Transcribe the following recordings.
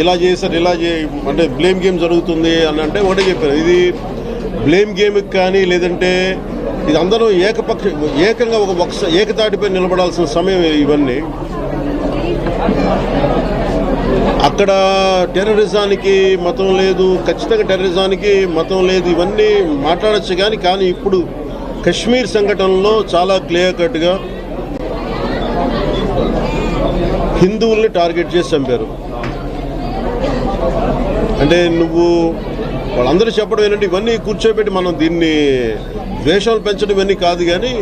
ఇలా చేశారు ఇలా చే అంటే బ్లేమ్ గేమ్ జరుగుతుంది అని అంటే ఒకటే చెప్పారు. ఇది బ్లేమ్ గేమ్కి కానీ లేదంటే ఇది అందరూ ఏకపక్ష ఏకంగా ఒక ఒక ఏకతాటిపై నిలబడాల్సిన సమయం ఇవన్నీ. అక్కడ టెర్రరిజానికి మతం లేదు ఖచ్చితంగా టెర్రరిజానికి మతం లేదు ఇవన్నీ మాట్లాడచ్చు కానీ కానీ ఇప్పుడు కశ్మీర్ సంఘటనలో చాలా క్లియర్ కట్గా హిందువుల్ని టార్గెట్ చేసి చంపారు. అంటే నువ్వు వాళ్ళందరూ చెప్పడం ఏంటంటే ఇవన్నీ కూర్చోబెట్టి మనం దీన్ని ద్వేషాలు పెంచడం ఇవన్నీ కాదు కానీ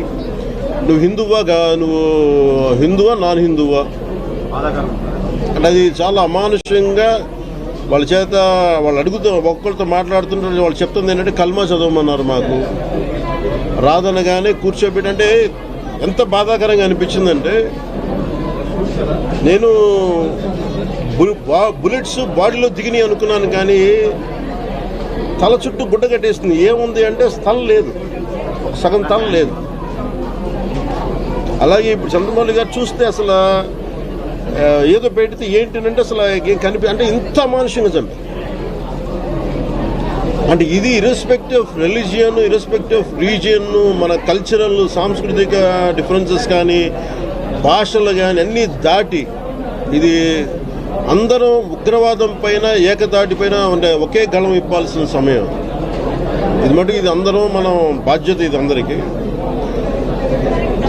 నువ్వు హిందువా నువ్వు హిందువా నాన్ హిందువా? అంటే అది చాలా అమానుష్యంగా వాళ్ళ చేత వాళ్ళు అడుగుతూ ఒక్కరితో మాట్లాడుతుంటారు. వాళ్ళు చెప్తుంది ఏంటంటే కల్మా చదవమన్నారు మాకు. రాదనగానే కూర్చోబెట్టి అంటే ఎంత బాధాకరంగా అనిపించిందంటే నేను బు- బా- బుల్లెట్స్ బాడీలో దిగినాయి అనుకున్నాను కానీ తల చుట్టూ గుడ్డ కట్టేసింది. ఏముంది అంటే స్థలం లేదు. సగం తల లేదు. అలాగే ఇప్పుడు గారు చూస్తే అసలు ఏదో పెడితే ఏంటంటే అసలు ఏం కనిపి అంటే ఇంత మానుషంగా చంపి అంటే ఇది irrespective of religion irrespective of region మన కల్చరల్ సాంస్కృతిక డిఫరెన్సెస్ కానీ భాషలు కానీ అన్నీ దాటి ఇది అందరం ఉగ్రవాదం పైన ఏకతాటి పైన ఉండే ఒకే గళం ఇవ్వాల్సిన సమయం. ఇది మటుకు ఇది అందరం మనం బాధ్యత ఇది అందరికీ.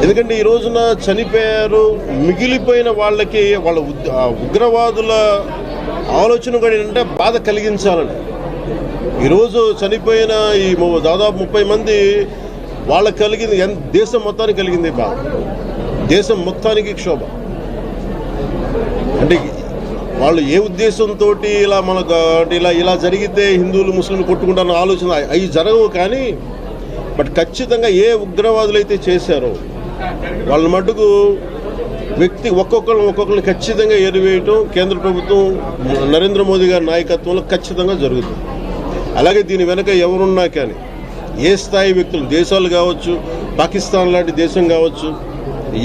ఎందుకంటే ఈ రోజున చనిపోయారు మిగిలిపోయిన వాళ్ళకి వాళ్ళ ఉగ్రవాదుల ఆలోచన కూడా ఏంటంటే బాధ కలిగించాలని. ఈరోజు చనిపోయిన ఈ దాదాపు ముప్పై మంది వాళ్ళకి కలిగింది దేశం మొత్తానికి కలిగింది బాధ. దేశం మొత్తానికి క్షోభ. అంటే వాళ్ళు ఏ ఉద్దేశంతో ఇలా మనకు ఇలా ఇలా జరిగితే హిందువులు ముస్లింలు కొట్టుకుంటారన్న ఆలోచన అవి జరగవు కానీ బట్ ఖచ్చితంగా ఏ ఉగ్రవాదులు అయితే చేశారో వాళ్ళ మటుకు వ్యక్తి ఒక్కొక్కరు ఒక్కొక్కరిని ఖచ్చితంగా ఎరివేయటం కేంద్ర ప్రభుత్వం నరేంద్ర మోదీ గారి నాయకత్వంలో ఖచ్చితంగా జరుగుతుంది. అలాగే దీని వెనక ఎవరున్నా కానీ ఏ స్థాయి వ్యక్తులు దేశాలు కావచ్చు పాకిస్తాన్ లాంటి దేశం కావచ్చు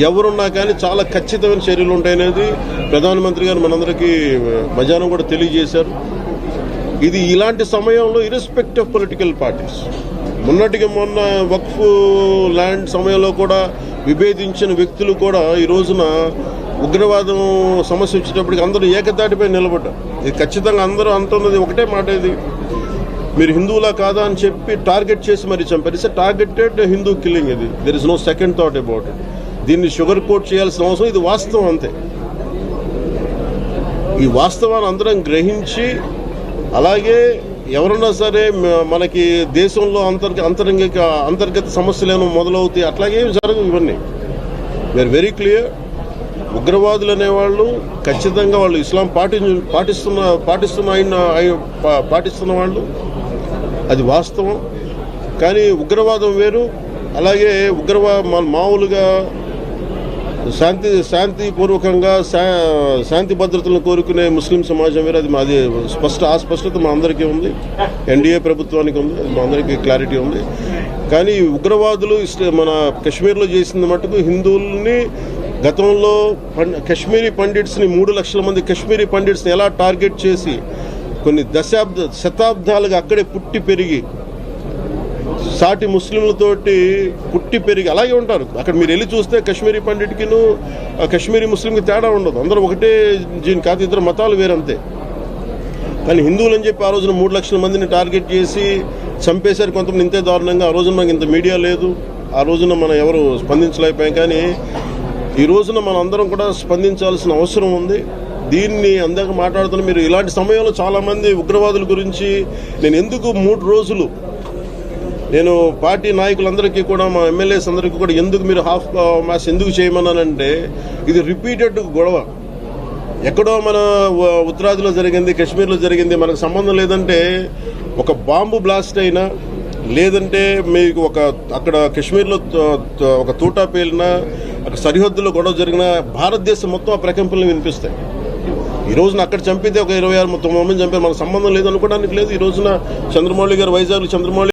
ఎవరున్నా కానీ చాలా ఖచ్చితమైన చర్యలు ఉంటాయనేది ప్రధానమంత్రి గారు మనందరికీ మధ్యాహ్నం కూడా తెలియజేశారు. ఇది ఇలాంటి సమయంలో ఇరెస్పెక్ట్ ఆఫ్ పొలిటికల్ పార్టీస్ మొన్నటికి మొన్న వక్ఫ్ ల్యాండ్ సమయంలో కూడా విభేదించిన వ్యక్తులు కూడా ఈ రోజున ఉగ్రవాదం సమస్య వచ్చేటప్పటికి అందరూ ఏకతాటిపై నిలబడ్డారు. ఇది ఖచ్చితంగా అందరూ అంటున్నది ఒకటే మాట ఇది. మీరు హిందువులా కాదా అని చెప్పి టార్గెట్ చేసి మరి చంపారు. ఇట్స్ టార్గెటెడ్ హిందూ కిల్లింగ్ ఇది. There is no second thought about it దీన్ని షుగర్ కోట్ చేయాల్సిన అవసరం ఇది వాస్తవం అంతే. ఈ వాస్తవాన్ని అందరం గ్రహించి అలాగే ఎవరన్నా సరే మనకి దేశంలో అంతర్గ అంతరంగిక అంతర్గత సమస్యలు ఏమో మొదలవుతాయి అట్లాగే జరగవు ఇవన్నీ. వేర్ వెరీ క్లియర్ ఉగ్రవాదులు అనేవాళ్ళు ఖచ్చితంగా వాళ్ళు ఇస్లాం పాటి పాటిస్తున్న పాటిస్తున్న ఆయన పాటిస్తున్న వాళ్ళు. అది వాస్తవం. కానీ ఉగ్రవాదం వేరు. అలాగే ఉగ్రవా మామూలుగా శాంతి శాంతిపూర్వకంగా శా- శాంతి భద్రతలను కోరుకునే ముస్లిం సమాజం వేరే. అది మాది స్పష్ట ఆ స్పష్టత మా అందరికీ ఉంది. ఎన్డీఏ ప్రభుత్వానికి ఉంది. అది మా అందరికీ క్లారిటీ ఉంది. కానీ ఉగ్రవాదులు మన కశ్మీర్లో చేసింది మటుకు హిందువుల్ని గతంలో కశ్మీరీ పండిట్స్ని మూడు లక్షల మంది కశ్మీరీ పండిట్స్ని ఎలా టార్గెట్ చేసి కొన్ని దశాబ్ద శతాబ్దాలుగా అక్కడే పుట్టి పెరిగి సాటి ముస్లింలతోటి పుట్టి పెరిగి అలాగే ఉంటారు. అక్కడ మీరు వెళ్ళి చూస్తే కశ్మీరీ పండిట్కిను ఆ కశ్మీరీ ముస్లింకి తేడా ఉండదు. అందరూ ఒకటే దీని కాదు ఇద్దరు మతాలు వేరంతే. కానీ హిందువులు అని చెప్పి ఆ రోజున మూడు లక్షల మందిని టార్గెట్ చేసి చంపేశారు కొంతమంది ఇంతే దారుణంగా. ఆ రోజున మనకి ఇంత మీడియా లేదు. ఆ రోజున మనం ఎవరు స్పందించలేకపోయాం. కానీ ఈ రోజున మనం అందరం కూడా స్పందించాల్సిన అవసరం ఉంది. దీన్ని అందాక మాట్లాడుతున్న మీరు ఇలాంటి సమయంలో చాలామంది ఉగ్రవాదుల గురించి నేను ఎందుకు మూడు రోజులు నేను పార్టీ నాయకులందరికీ కూడా మా ఎమ్మెల్యేస్ అందరికీ కూడా ఎందుకు మీరు హాఫ్ మ్యాచ్ ఎందుకు చేయమన్నానంటే ఇది రిపీటెడ్ గొడవ. ఎక్కడో మన ఉత్తరాదిలో జరిగింది కాశ్మీర్లో జరిగింది మనకు సంబంధం లేదంటే ఒక బాంబు బ్లాస్ట్ అయినా లేదంటే మీకు ఒక అక్కడ కాశ్మీర్లో ఒక తూటా పేలినా అక్కడ సరిహద్దులో గొడవ జరిగిన భారతదేశం మొత్తం ఆ ప్రకంపనలు వినిపిస్తాయి. ఈ రోజున అక్కడ చంపితే ఒక ఇరవై ఆరు తొమ్మిది మంది చంపారు మనకు సంబంధం లేదనుకోవడానికి లేదు. ఈ రోజున చంద్రమౌళి గారు వైజాగ్ చంద్రమౌళి